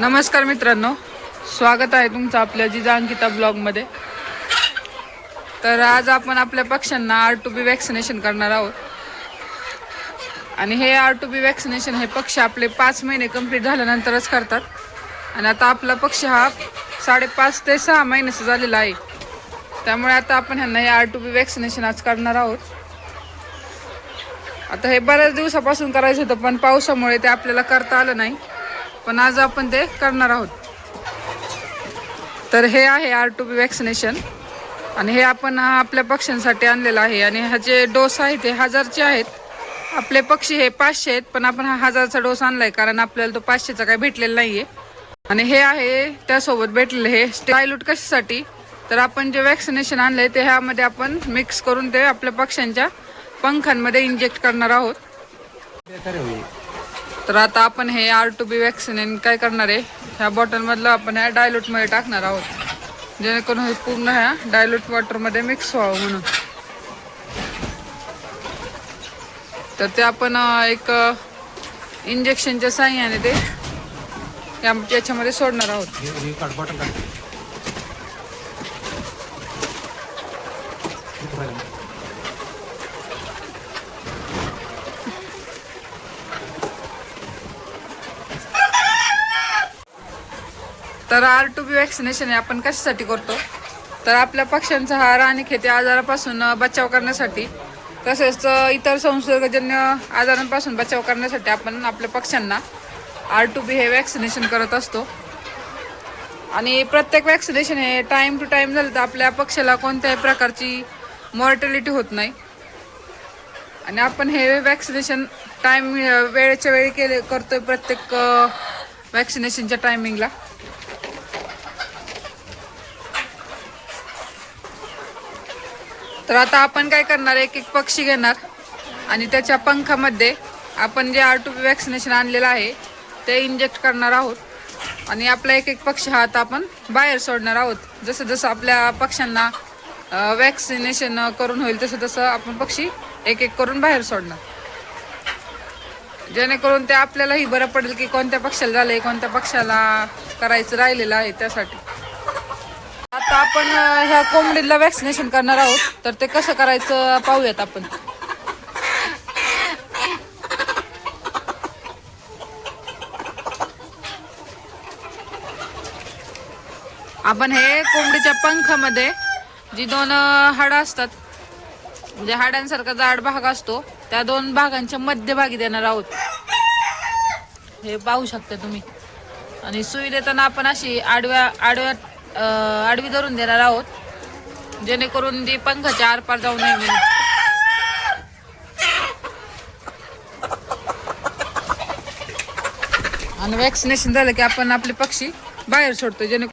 नमस्कार मित्रांनो. स्वागत आहे तुमचं आपल्या जिजा अंकिता ब्लॉगमध्ये तर आज आपण आपल्या पक्ष्यांना आर टू बी वॅक्सिनेशन करणार आहोत. आणि हे आर टू बी वॅक्सिनेशन हे पक्षी आपले पाच महिने कंप्लीट झाल्यानंतरच करतात. आणि आता आपला पक्षी हा साडेपाच ते सहा महिन्याचा झालेला आहे. त्यामुळे आता आपण ह्यांना हे आर टू बी वॅक्सिनेशन आज करणार आहोत. आता हे बऱ्याच दिवसापासून करायचं होतं पण पावसामुळे ते आपल्याला करता आलं नाही. पण आज आपण ते करणार आहोत. तर हे आहे आर टू बी वॅक्सिनेशन आणि हे आपण आपल्या पक्ष्यांसाठी आणलेलं आहे. आणि ह्याचे डोस आहेत ते हजारचे आहेत. आपले पक्षी हे पाचशे आहेत पण आपण हा हजारचा डोस आणलाय कारण आपल्याला तो पाचशेचा काही भेटलेला नाही आहे आणि हे आहे त्यासोबत भेटलेलं हे स्टायलूट कशासाठी? तर आपण जे वॅक्सिनेशन आणलंय ते ह्यामध्ये आपण मिक्स करून ते आपल्या पक्ष्यांच्या पंखांमध्ये इंजेक्ट करणार आहोत. तर आता आपण हे आर टू बी वॅक्सिन काय करणार आहे? ह्या बॉटलमधलं आपण ह्या डायलूटमध्ये टाकणार आहोत. जेणेकरून हे पूर्ण ह्या डायलूट वॉटरमध्ये मिक्स व्हावं म्हणून. तर ते आपण एक इंजेक्शनच्या साह्याने ते याच्यामध्ये सोडणार आहोत. तर आर टू बी वॅक्सिनेशन हे आपण कशासाठी करतो? तर आपल्या पक्ष्यांचा हा राणीखेती आजारापासून बचाव करण्यासाठी तसेच इतर संसर्गजन्य आजारांपासून बचाव करण्यासाठी आपण आपल्या पक्ष्यांना आर टू बी हे वॅक्सिनेशन करत असतो. आणि प्रत्येक वॅक्सिनेशन हे टाईम टू टाईम झालं तर आपल्या पक्षाला कोणत्याही प्रकारची मॉर्टॅलिटी होत नाही. आणि आपण हे वॅक्सिनेशन टाईम वेळेच्या वेळी केले करतोय प्रत्येक वॅक्सिनेशनच्या टायमिंगला तर आता आपण काय करणार एक एक पक्षी घेणार. आणि त्याच्या पंखामध्ये आपण जे आर टू बी वॅक्सिनेशन आणलेलं आहे ते इंजेक्ट करणार आहोत. आणि आपला एक एक पक्षी हा आता आपण बाहेर सोडणार आहोत. जसं जसं आपल्या पक्ष्यांना वॅक्सिनेशन करून होईल तसं तसं आपण पक्षी एक एक करून बाहेर सोडणार. जेणेकरून ते आपल्यालाही बरं पडेल की कोणत्या पक्षाला झालं आहे कोणत्या पक्षाला करायचं राहिलेलं आहे त्यासाठी. आता आपण ह्या कोंबडीला वॅक्सिनेशन करणार आहोत. तर ते कसं करायचं पाहूयात आपण. आपण हे कोंबडीच्या पंखामध्ये जी दोन हाडं असतात म्हणजे हाडांसारखा जाड भाग असतो त्या दोन भागांच्या मध्यभागी देणार आहोत. हे पाहू शकता तुम्ही. आणि सुई देताना आपण अशी आडव्या आडव्या आडवी धरून देणार आहोत. जेणेकरून ती पंखाच्या आरपार जाऊ नये म्हणून. आणि वॅक्सिनेशन झालं की आपण आपले पक्षी बाहेर सोडतो जेणे